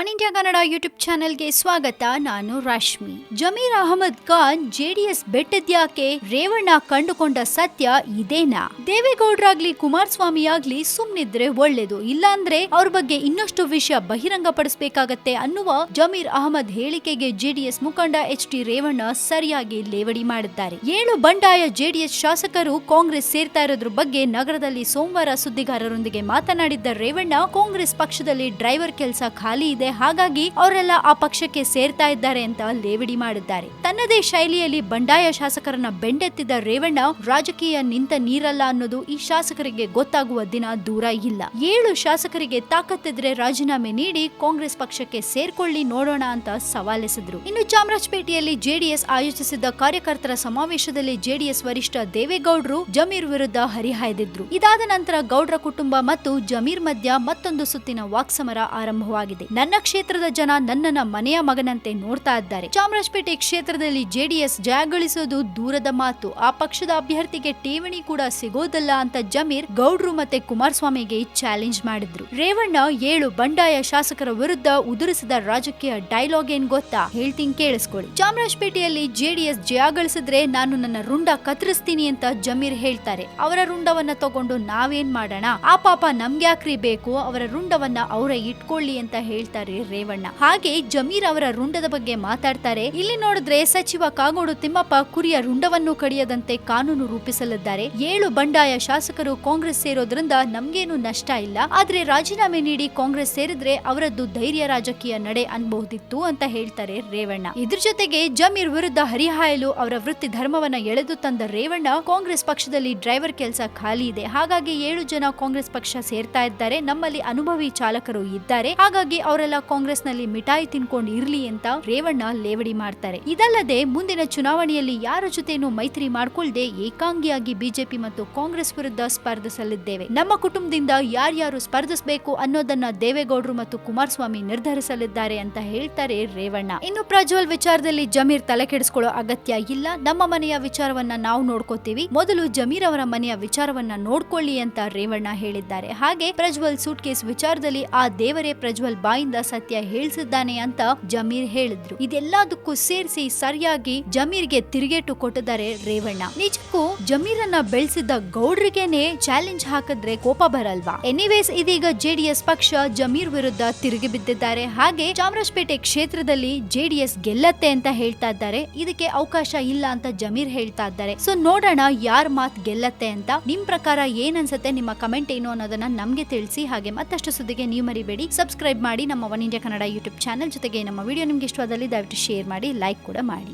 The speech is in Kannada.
ಒನ್ ಇಂಡಿಯಾ ಕನ್ನಡ ಯೂಟ್ಯೂಬ್ ಚಾನೆಲ್ಗೆ ಸ್ವಾಗತ. ನಾನು ರಶ್ಮಿ. ಜಮೀರ್ ಅಹಮದ್ ಖಾನ್, ಜೆಡಿಎಸ್ ಬೆಟ್ಟದ್ಯಾಕೆ, ರೇವಣ್ಣ ಕಂಡುಕೊಂಡ ಸತ್ಯ ಇದೇನಾ? ದೇವೇಗೌಡರಾಗ್ಲಿ ಕುಮಾರಸ್ವಾಮಿ ಆಗ್ಲಿ ಸುಮ್ನಿದ್ರೆ ಒಳ್ಳೇದು. ಇಲ್ಲಾಂದ್ರೆ ಅವ್ರ ಬಗ್ಗೆ ಇನ್ನಷ್ಟು ವಿಷಯ ಬಹಿರಂಗ ಪಡಿಸಬೇಕಾಗತ್ತೆ ಅನ್ನುವ ಜಮೀರ್ ಅಹಮದ್ ಹೇಳಿಕೆಗೆ ಜೆಡಿಎಸ್ ಮುಖಂಡ ಎಚ್ ಡಿ ರೇವಣ್ಣ ಸರಿಯಾಗಿ ಲೇವಡಿ ಮಾಡಿದ್ದಾರೆ. ಏಳು ಬಂಡಾಯ ಜೆಡಿಎಸ್ ಶಾಸಕರು ಕಾಂಗ್ರೆಸ್ ಸೇರ್ತಾ ಇರೋದ್ರ ಬಗ್ಗೆ ನಗರದಲ್ಲಿ ಸೋಮವಾರ ಸುದ್ದಿಗಾರರೊಂದಿಗೆ ಮಾತನಾಡಿದ್ದ ರೇವಣ್ಣ, ಕಾಂಗ್ರೆಸ್ ಪಕ್ಷದಲ್ಲಿ ಡ್ರೈವರ್ ಕೆಲಸ ಖಾಲಿ ಇದೆ ಹಾಗಾಗಿ ಅವರೆಲ್ಲ ಆ ಪಕ್ಷಕ್ಕೆ ಸೇರ್ತಾ ಇದ್ದಾರೆ ಅಂತ ಲೇವಡಿ ಮಾಡಿದ್ದಾರೆ. ತನ್ನದೇ ಶೈಲಿಯಲ್ಲಿ ಬಂಡಾಯ ಶಾಸಕರನ್ನ ಬೆಂಡೆತ್ತಿದ್ದ ರೇವಣ್ಣ ರಾಜಕೀಯ ನಿಂತ ನೀರಲ್ಲ ಅನ್ನೋದು ಈ ಶಾಸಕರಿಗೆ ಗೊತ್ತಾಗುವ ದಿನ ದೂರ ಇಲ್ಲ. ಏಳು ಶಾಸಕರಿಗೆ ತಾಕತ್ತಿದ್ರೆ ರಾಜೀನಾಮೆ ನೀಡಿ ಕಾಂಗ್ರೆಸ್ ಪಕ್ಷಕ್ಕೆ ಸೇರ್ಕೊಳ್ಳಿ ನೋಡೋಣ ಅಂತ ಸವಾಲೆಸೆದ್ರು. ಇನ್ನು ಚಾಮರಾಜಪೇಟೆಯಲ್ಲಿ ಜೆಡಿಎಸ್ ಆಯೋಜಿಸಿದ್ದ ಕಾರ್ಯಕರ್ತರ ಸಮಾವೇಶದಲ್ಲಿ ಜೆಡಿಎಸ್ ವರಿಷ್ಠ ದೇವೇಗೌಡರು ಜಮೀರ್ ವಿರುದ್ಧ ಹರಿಹಾಯ್ದಿದ್ರು. ಇದಾದ ನಂತರ ಗೌಡ್ರ ಕುಟುಂಬ ಮತ್ತು ಜಮೀರ್ ಮಧ್ಯ ಮತ್ತೊಂದು ಸುತ್ತಿನ ವಾಕ್ಸಮರ ಆರಂಭವಾಗಿದೆ. ನನ್ನ ಕ್ಷೇತ್ರದ ಜನ ನನ್ನನ್ನ ಮನೆಯ ಮಗನಂತೆ ನೋಡ್ತಾ ಇದ್ದಾರೆ. ಚಾಮರಾಜಪೇಟೆ ಕ್ಷೇತ್ರದಲ್ಲಿ ಜೆಡಿಎಸ್ ಜಯಗಳಿಸೋದು ದೂರದ ಮಾತು. ಆ ಪಕ್ಷದ ಅಭ್ಯರ್ಥಿಗೆ ಠೇವಣಿ ಕೂಡ ಸಿಗೋದಲ್ಲ ಅಂತ ಜಮೀರ್ ಗೌಡ್ರು ಮತ್ತೆ ಕುಮಾರಸ್ವಾಮಿಗೆ ಚಾಲೆಂಜ್ ಮಾಡಿದ್ರು. ರೇವಣ್ಣ ಏಳು ಬಂಡಾಯ ಶಾಸಕರ ವಿರುದ್ಧ ಉದುರಿಸಿದ ರಾಜಕೀಯ ಡೈಲಾಗ್ ಏನ್ ಗೊತ್ತಾ? ಹೇಳ್ತೀನಿ ಕೇಳಿಸ್ಕೊಳ್ಳಿ. ಚಾಮರಾಜಪೇಟೆಯಲ್ಲಿ ಜೆಡಿಎಸ್ ಜಯ ಗಳಿಸಿದ್ರೆ ನಾನು ನನ್ನ ರುಂಡ ಕತ್ತರಿಸ್ತೀನಿ ಅಂತ ಜಮೀರ್ ಹೇಳ್ತಾರೆ. ಅವರ ರುಂಡವನ್ನ ತಗೊಂಡು ನಾವೇನ್ ಮಾಡೋಣ? ಆ ಪಾಪ ನಮ್ಗ್ಯಾಕ್ರಿ ಬೇಕು? ಅವರ ರುಂಡವನ್ನ ಅವರೇ ಇಟ್ಕೊಳ್ಳಿ ಅಂತ ಹೇಳ್ತಾರೆ ರೇವಣ್ಣ. ಹಾಗೆ ಜಮೀರ್ ಅವರ ರುಂಡದ ಬಗ್ಗೆ ಮಾತಾಡ್ತಾರೆ. ಇಲ್ಲಿ ನೋಡಿದ್ರೆ ಸಚಿವ ಕಾಗೋಡು ತಿಮ್ಮಪ್ಪ ಕುರಿಯ ರುಂಡವನ್ನು ಕಡಿಯದಂತೆ ಕಾನೂನು ರೂಪಿಸಲಿದ್ದಾರೆ. ಏಳು ಬಂಡಾಯ ಶಾಸಕರು ಕಾಂಗ್ರೆಸ್ ಸೇರೋದ್ರಿಂದ ನಮ್ಗೇನು ನಷ್ಟ ಇಲ್ಲ. ಆದ್ರೆ ರಾಜೀನಾಮೆ ನೀಡಿ ಕಾಂಗ್ರೆಸ್ ಸೇರಿದ್ರೆ ಅವರದ್ದು ಧೈರ್ಯ ರಾಜಕೀಯ ನಡೆ ಅನ್ಬಹುದಿತ್ತು ಅಂತ ಹೇಳ್ತಾರೆ ರೇವಣ್ಣ. ಇದ್ರ ಜೊತೆಗೆ ಜಮೀರ್ ವಿರುದ್ಧ ಹರಿಹಾಯಲು ಅವರ ವೃತ್ತಿ ಧರ್ಮವನ್ನ ಎಳೆದು ತಂದ ರೇವಣ್ಣ ಕಾಂಗ್ರೆಸ್ ಪಕ್ಷದಲ್ಲಿ ಡ್ರೈವರ್ ಕೆಲಸ ಖಾಲಿ ಇದೆ. ಹಾಗಾಗಿ ಏಳು ಜನ ಕಾಂಗ್ರೆಸ್ ಪಕ್ಷ ಸೇರ್ತಾ ಇದ್ದಾರೆ. ನಮ್ಮಲ್ಲಿ ಅನುಭವಿ ಚಾಲಕರು ಇದ್ದಾರೆ. ಹಾಗಾಗಿ ಅವರೆಲ್ಲ ಕಾಂಗ್ರೆಸ್ನಲ್ಲಿ ಮಿಠಾಯಿ ತಿನ್ಕೊಂಡು ಇರ್ಲಿ ಅಂತ ರೇವಣ್ಣ ಲೇವಡಿ ಮಾಡ್ತಾರೆ. ಇದಲ್ಲದೆ ಮುಂದಿನ ಚುನಾವಣೆಯಲ್ಲಿ ಯಾರ ಜೊತೆನೂ ಮೈತ್ರಿ ಮಾಡಿಕೊಳ್ಳದೆ ಏಕಾಂಗಿಯಾಗಿ ಬಿಜೆಪಿ ಮತ್ತು ಕಾಂಗ್ರೆಸ್ ವಿರುದ್ಧ ಸ್ಪರ್ಧಿಸಲಿದ್ದೇವೆ. ನಮ್ಮ ಕುಟುಂಬದಿಂದ ಯಾರ್ಯಾರು ಸ್ಪರ್ಧಿಸಬೇಕು ಅನ್ನೋದನ್ನ ದೇವೇಗೌಡರು ಮತ್ತು ಕುಮಾರಸ್ವಾಮಿ ನಿರ್ಧರಿಸಲಿದ್ದಾರೆ ಅಂತ ಹೇಳ್ತಾರೆ ರೇವಣ್ಣ. ಇನ್ನು ಪ್ರಜ್ವಲ್ ವಿಚಾರದಲ್ಲಿ ಜಮೀರ್ ತಲೆ ಕೆಡಿಸ್ಕೊಳ್ಳೋ ಅಗತ್ಯ ಇಲ್ಲ. ನಮ್ಮ ಮನೆಯ ವಿಚಾರವನ್ನ ನಾವು ನೋಡ್ಕೋತೀವಿ. ಮೊದಲು ಜಮೀರ್ ಅವರ ಮನೆಯ ವಿಚಾರವನ್ನ ನೋಡ್ಕೊಳ್ಳಿ ಅಂತ ರೇವಣ್ಣ ಹೇಳಿದ್ದಾರೆ. ಹಾಗೆ ಪ್ರಜ್ವಲ್ ಸೂಟ್ ಕೇಸ್ ವಿಚಾರದಲ್ಲಿ ಆ ದೇವರೇ ಪ್ರಜ್ವಲ್ ಬಾಯಿಂದ ಸತ್ಯ ಹೇಳಿಸಿದ್ದಾನೆ ಅಂತ ಜಮೀರ್ ಹೇಳಿದ್ರು. ಇದೆಲ್ಲದಕ್ಕೂ ಸೇರಿಸಿ ಸರಿಯಾಗಿ ಜಮೀರ್ಗೆ ತಿರುಗೇಟು ಕೊಟ್ಟಿದ್ದಾರೆ ರೇವಣ್ಣ. ನಿಜಕ್ಕೂ ಜಮೀರನ್ನ ಬೆಳೆಸಿದ್ದ ಗೌಡ್ರಿಗೇನೆ ಚಾಲೆಂಜ್ ಹಾಕಿದ್ರೆ ಕೋಪ ಬರಲ್ವಾ? ಎನಿವೇಸ್ ಇದೀಗ ಜೆಡಿಎಸ್ ಪಕ್ಷ ಜಮೀರ್ ವಿರುದ್ಧ ತಿರುಗಿ ಬಿದ್ದಿದ್ದಾರೆ. ಹಾಗೆ ಚಾಮರಾಜಪೇಟೆ ಕ್ಷೇತ್ರದಲ್ಲಿ ಜೆಡಿಎಸ್ ಗೆಲ್ಲತ್ತೆ ಅಂತ ಹೇಳ್ತಾ ಇದ್ದಾರೆ. ಇದಕ್ಕೆ ಅವಕಾಶ ಇಲ್ಲ ಅಂತ ಜಮೀರ್ ಹೇಳ್ತಾ ಇದ್ದಾರೆ. ಸೊ ನೋಡೋಣ ಯಾರ್ ಮಾತ್ ಗೆಲ್ಲತ್ತೆ ಅಂತ. ನಿಮ್ ಪ್ರಕಾರ ಏನ್ ಅನ್ಸುತ್ತೆ? ನಿಮ್ಮ ಕಮೆಂಟ್ ಏನು ಅನ್ನೋದನ್ನ ನಮ್ಗೆ ತಿಳಿಸಿ. ಹಾಗೆ ಮತ್ತಷ್ಟು ಸುದ್ದಿಗೆ ನೀವು ಮರಿಬೇಡಿ. ಸಬ್ಸ್ಕ್ರೈಬ್ ಮಾಡಿ ನಮ್ಮ one India Kannada YouTube channel ಜೊತೆಗೆ ನಮ್ಮ ವಿಡಿಯೋ ನಿಮ್ಗೆ ಇಷ್ಟವಾದಲ್ಲಿ ದಯವಿಟ್ಟು ಶೇರ್ ಮಾಡಿ ಲೈಕ್ ಕೂಡ ಮಾಡಿ.